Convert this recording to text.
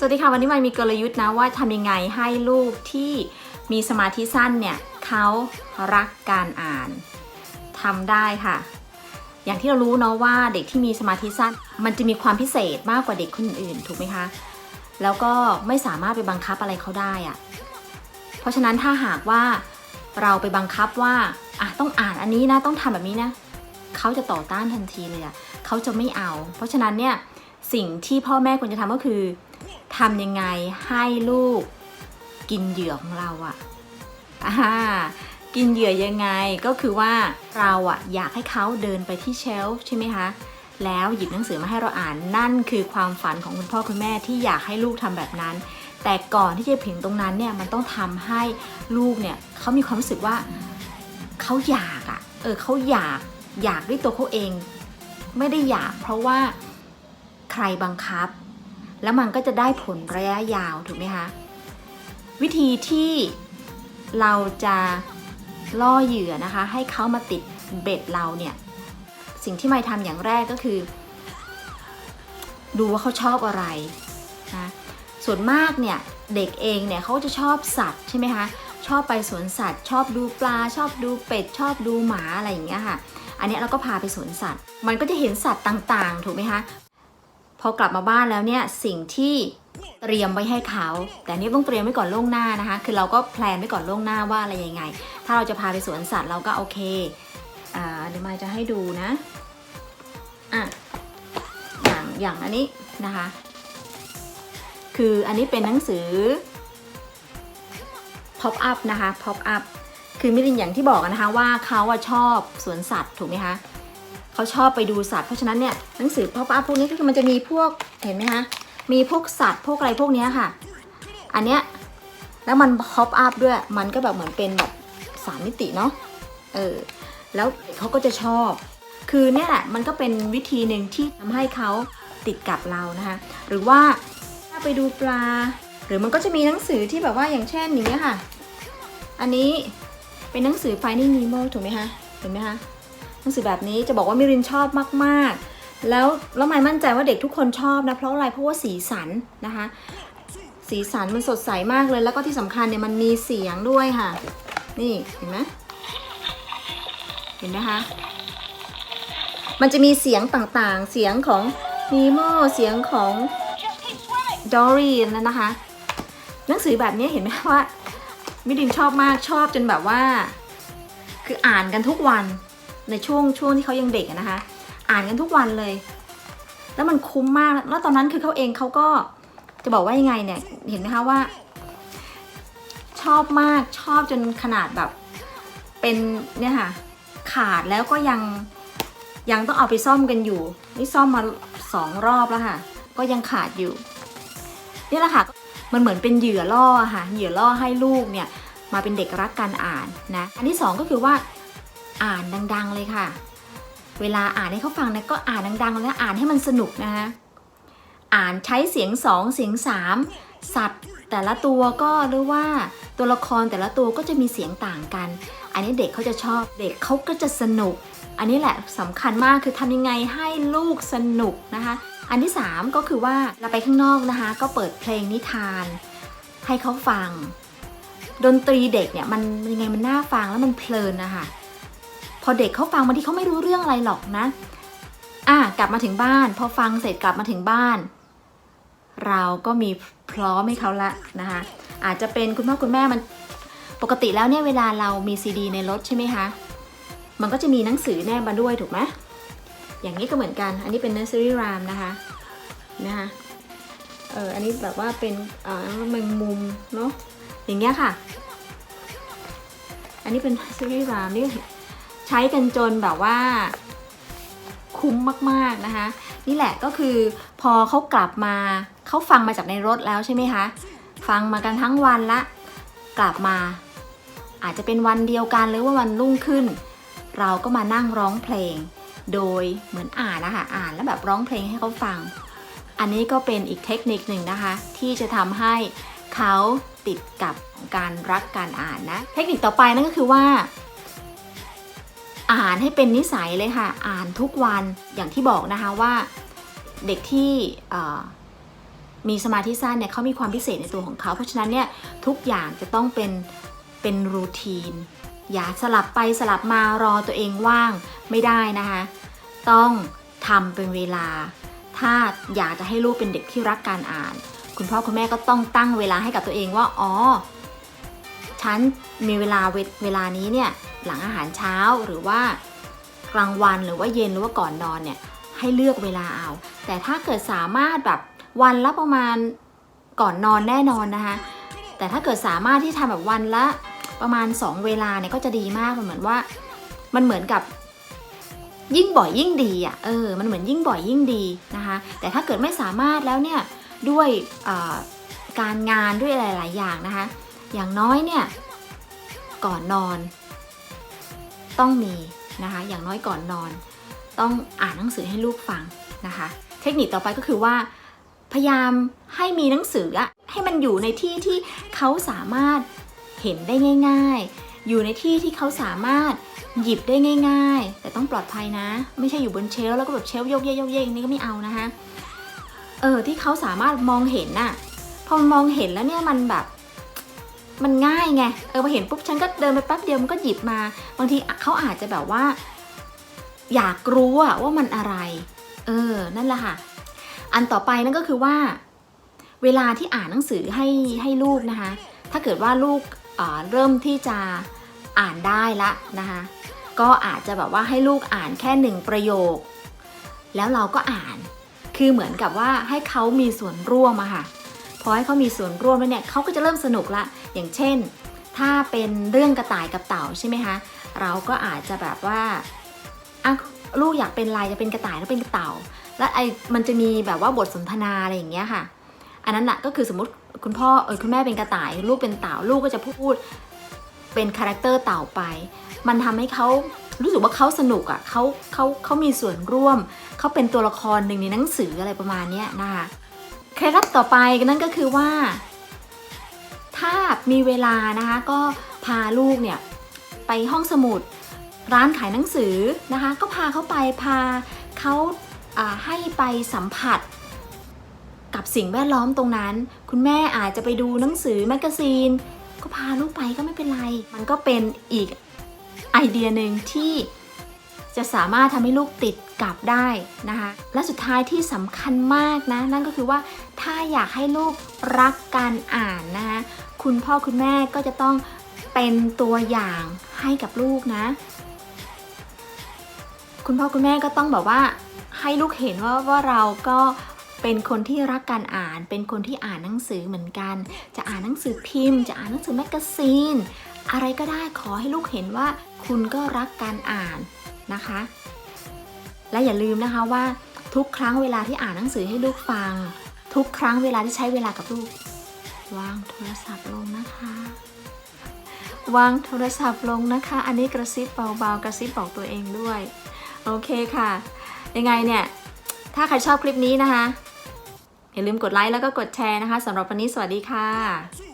สวัสดีค่ะวันนี้มายมีกลยุทธ์นะว่าทำยังไงให้ลูกที่มีสมาธิสั้นเนี่ยเขารักการอ่านทำได้ค่ะ อย่างที่เรารู้เนาะว่าเด็กที่มีสมาธิสั้น มันจะมีความพิเศษมากกว่าเด็กคนอื่นถูกไหมคะแล้วก็ไม่สามารถไปบังคับอะไรเขาได้อะเพราะฉะนั้นถ้าหากว่าเราไปบังคับว่าอะต้องอ่านอันนี้นะต้องทำแบบนี้นะเขาจะต่อต้านทันทีเลยอะเขาจะไม่เอา เพราะฉะนั้นเนี่ยสิ่งที่พ่อแม่ควรจะทำก็คือ ทำยังไงให้ลูกกินเหยื่อของเราอะอ่ากินเหยื่อยังไงก็คือว่าเราอะอยากให้เขาเดินไปที่เชลฟ์ใช่ไหมคะ แล้วหยิบหนังสือมาให้เราอ่านนั่นคือความฝันของคุณพ่อคุณแม่ที่อยากให้ลูกทำแบบนั้น แต่ก่อนที่จะถึงตรงนั้นเนี่ยมันต้องทำให้ลูกเนี่ยเขามีความรู้สึกว่าเขาอยากอะเออเขาอยากอยากด้วยตัวเขาเอง ไม่ได้อยากเพราะว่าใครบังคับ แล้วมันก็จะได้ผลระยะยาวถูกไหมคะ วิธีที่เราจะล่อเหยื่อนะคะ ให้เขามาติดเบ็ดเราเนี่ย สิ่งที่ไม่ทำอย่างแรกก็คือ ดูว่าเขาชอบอะไรนะส่วนมากเนี่ยเด็กเองเนี่ยเขาจะชอบสัตว์ใช่ไหมคะชอบไปสวนสัตว์ ชอบดูปลา ชอบดูเป็ด ชอบดูหมาอะไรอย่างเงี้ยค่ะ อันเนี้ยเราก็พาไปสวนสัตว์ มันก็จะเห็นสัตว์ต่างๆ ถูกไหมคะ พอกลับมาบ้านแล้วเนี่ยสิ่งที่เตรียมไว้ให้เขา แต่นี่ต้องเตรียมไว้ก่อนล่วงหน้านะคะ คือเราก็แพลนไว้ก่อนล่วงหน้าว่าอะไรยังไง ถ้าเราจะพาไปสวนสัตว์เราก็โอเคอ่าเดี๋ยวมายจะให้ดูนะอะอย่างอย่างอันนี้นะคะ คืออันนี้เป็นหนังสือ pop up นะคะ pop up คือมิรินอย่างที่บอกนะคะว่าเขาอะชอบสวนสัตว์ถูกไหมคะ เขาชอบไปดูสัตว์เพราะฉะนั้นเนี่ยหนังสือ pop up พวกนี้ก็คือมันจะมีพวกเห็นไหมคะมีพวกสัตว์พวกอะไรพวกเนี้ยค่ะ อันเนี้ยแล้วมัน pop up ด้วยมันก็แบบเหมือนเป็นแบบสามมิติเนาะเออแล้วเขาก็จะชอบ คือเนี่ยแหละมันก็เป็นวิธีหนึ่งที่ทำให้เขาติดกับเรานะคะ หรือว่าถ้าไปดูปลา หรือมันก็จะมีหนังสือที่แบบว่าอย่างเช่นอย่างเงี้ยค่ะ อันนี้เป็นหนังสือ Finding Nemo ถูกไหมคะเห็นไหมคะ นังสือแบบนี้จะบอกว่ามิรินชอบมากๆ แล้วแล้วไม่มั่นใจว่าเด็กทุกคนชอบนะเพราะอะไรเพราะว่าสีสันนะคะ สีสันมันสดใสมากเลย แล้วก็ที่สำคัญเนี่ยมันมีเสียงด้วยค่ะ นี่เห็นไหมเห็นไหมคะมันจะมีเสียงต่างๆ เสียงของนีโมเสียงของดอรีนั่นนะคะหนังสือแบบนี้เห็นไหมว่ามิรินชอบมากชอบจนแบบว่า คืออ่านกันทุกวัน ในช่วงช่วงที่เขายังเด็กนะคะ อ่านกันทุกวันเลย แล้วมันคุ้มมาก แล้วตอนนั้นคือเขาเองเขาก็จะบอกว่ายังไงเนี่ยเห็นไหมคะว่า ชอบมากชอบจนขนาดแบบ เป็นเนี่ยค่ะขาดแล้วก็ยังยังต้องเอาไปซ่อมกันอยู่ นี่ซ่อมมาสองรอบแล้วค่ะ ก็ยังขาดอยู่ นี่แหละค่ะ มันเหมือนเป็นเหยื่อล่อค่ะ เหยื่อล่อให้ลูกเนี่ย มาเป็นเด็กรักการอ่านนะ อันที่สองก็คือว่า อ่านดังๆเลยค่ะ เวลาอ่านให้เขาฟังเนี่ยก็อ่านดังๆ แล้วอ่านให้มันสนุกนะคะอ่านใช้เสียงสองเสียงสามสัตว์แต่ละตัวก็หรือว่าตัวละครแต่ละตัวก็จะมีเสียงต่างกัน อันนี้เด็กเขาจะชอบเด็กเขาก็จะสนุก อันนี้แหละสำคัญมากคือทำยังไงให้ลูกสนุกนะคะ อันที่สามก็คือว่าเราไปข้างนอกนะคะ ก็เปิดเพลงนิทาน ให้เขาฟัง ดนตรีเด็กเนี่ยมันยังไงมันน่าฟังแล้วมันเพลินนะคะ อเด็กเขาฟังบางทีเขาไม่รู้เรื่องอะไรหรอกนะ อะกลับมาถึงบ้าน พอฟังเสร็จกลับมาถึงบ้าน เราก็มีพร้อมให้เขาละนะคะอาจจะเป็นคุณพ่อคุณแม่มันปกติแล้วเนี่ยเวลาเรามีซีดีในรถใช่ไหมคะมันก็จะมีหนังสือแนบมาด้วยถูกไหมอย่างนี้ก็เหมือนกัน อันนี้เป็น nursery rhyme นะคะนะคะเอออันนี้แบบว่าเป็นเอ่าแมงมุมเนาะอย่างเงี้ยค่ะ อันนี้เป็น nursery rhyme นี่ ใช้กันจนแบบว่าคุ้มมากๆนะคะ นี่แหละก็คือพอเขากลับมาเขาฟังมาจากในรถแล้วใช่ไหมคะ ฟังมากันทั้งวันละ กลับมา อาจจะเป็นวันเดียวกันหรือว่าวันรุ่งขึ้น เราก็มานั่งร้องเพลง โดยเหมือนอ่านนะคะอ่านแล้วแบบร้องเพลงให้เขาฟัง อันนี้ก็เป็นอีกเทคนิคหนึ่งนะคะ ที่จะทำให้เขาติดกับการรักการอ่านนะ เทคนิคต่อไปนั่นก็คือว่า อ่านให้เป็นนิสัยเลยค่ะ อ่านทุกวันอย่างที่บอกนะคะว่าเด็กที่มีสมาธิสั้นเนี่ยเขามีความพิเศษในตัวของเขา เพราะฉะนั้นเนี่ยทุกอย่างจะต้องเป็นเป็นรูทีน อย่าสลับไปสลับมารอตัวเองว่างไม่ได้นะคะ ต้องทำเป็นเวลา ถ้าอยากจะให้ลูกเป็นเด็กที่รักการอ่าน คุณพ่อคุณแม่ก็ต้องตั้งเวลาให้กับตัวเองว่า อ๋อ ฉันมีเวลาเวเวลานี้เนี่ย หลังอาหารเช้าหรือว่ากลางวันหรือว่าเย็นหรือว่าก่อนนอนเนี่ยให้เลือกเวลาเอา แต่ถ้าเกิดสามารถแบบวันละประมาณก่อนนอนแน่นอนนะคะ แต่ถ้าเกิดสามารถที่ทำแบบวันละประมาณ 2 เวลาเนี่ยก็จะดีมากเหมือนว่า มันเหมือนกับยิ่งบ่อยยิ่งดีอะ เออ มันเหมือนยิ่งบ่อยยิ่งดีนะคะ แต่ถ้าเกิดไม่สามารถแล้วเนี่ยด้วยการงานด้วยหลาย ๆ อย่างนะคะ อย่างน้อยเนี่ยก่อนนอน ต้องมีนะคะ อย่างน้อยก่อนนอน ต้องอ่านหนังสือให้ลูกฟังนะคะ เทคนิคต่อไปก็คือว่า พยายามให้มีหนังสืออะให้มันอยู่ในที่ที่เขาสามารถเห็นได้ง่าย ๆ อยู่ในที่ที่เขาสามารถหยิบได้ง่าย ๆ แต่ต้องปลอดภัยนะ ไม่ใช่อยู่บนเชลแล้วก็แบบเชลโยกเยกโยกเยกนี่ก็ไม่เอานะคะ เออที่เขาสามารถมองเห็นน่ะ พอมันมองเห็นแล้วเนี่ยมันแบบ มันง่ายไง เออพอเห็นปุ๊บฉันก็เดินไปแป๊บเดียวมันก็หยิบมา บางทีเขาอาจจะแบบว่า อยากรู้ว่ามันอะไร เออ นั่นแหละค่ะ อันต่อไปนั่นก็คือว่า เวลาที่อ่านหนังสือให้ให้ลูกนะคะ ถ้าเกิดว่าลูกเออเริ่มที่จะอ่านได้ละนะคะ ก็อาจจะแบบว่าให้ลูกอ่านแค่หนึ่งประโยค แล้วเราก็อ่าน คือเหมือนกับว่าให้เขามีส่วนร่วมอะค่ะ อให้เขามีส่วนร่วมแล้วเนี่ยเขาก็จะเริ่มสนุกละ อย่างเช่น ถ้าเป็นเรื่องกระต่ายกับเต่าใช่ไหมคะ เราก็อาจจะแบบว่าอะลูกอยากเป็นอะไรจะเป็นกระต่ายแล้วเป็นกระเต่า แล้วไอ้มันจะมีแบบว่าบทสนทนาอะไรอย่างเงี้ยค่ะ อันนั้นน่ะก็คือสมมติคุณพ่อเออคุณแม่เป็นกระต่าย ลูกเป็นเต่าลูกก็จะพูดเป็นคาแรคเตอร์เต่าไป มันทำให้เขารู้สึกว่าเขาสนุกอะ่ะเขาเขาเขามีส่วนร่วม เขาเป็นตัวละครหนึ่งในหนังสืออะไรประมาณนี้นะคะ เคล็ดลับต่อไปนั่นก็คือว่า ถ้ามีเวลานะคะก็พาลูกเนี่ยไปห้องสมุด ร้านขายหนังสือนะคะ ก็พาเขาไปพาเขาาให้ไปสัมผัส กับสิ่งแวดล้อมตรงนั้น คุณแม่อาจจะไปดูหนังสือแมกกาซีน ก็พาลูกไปก็ไม่เป็นไร มันก็เป็นอีกไอเดียหนึ่งที่ จะสามารถทำให้ลูกติดกับได้นะคะ และสุดท้ายที่สำคัญมากนะ นั่นก็คือว่าถ้าอยากให้ลูกรักการอ่านนะคะคุณพ่อคุณแม่ก็จะต้องเป็นตัวอย่างให้กับลูกนะ คุณพ่อคุณแม่ก็ต้องแบบว่าให้ลูกเห็นว่าว่าเราก็เป็นคนที่รักการอ่าน เป็นคนที่อ่านหนังสือเหมือนกัน จะอ่านหนังสือพิมพ์ จะอ่านหนังสือแมกกาซีน อะไรก็ได้ขอให้ลูกเห็นว่าคุณก็รักการอ่าน นะคะ และอย่าลืมนะคะว่าทุกครั้งเวลาที่อ่านหนังสือให้ลูกฟัง ทุกครั้งเวลาที่ใช้เวลากับลูก วางโทรศัพท์ลงนะคะ วางโทรศัพท์ลงนะคะ อันนี้กระซิบเบาๆกระซิบบอกตัวเองด้วย โอเคค่ะ ยังไงเนี่ย ถ้าใครชอบคลิปนี้นะคะ อย่าลืมกดไลค์แล้วก็กดแชร์นะคะสำหรับวันนี้สวัสดีค่ะ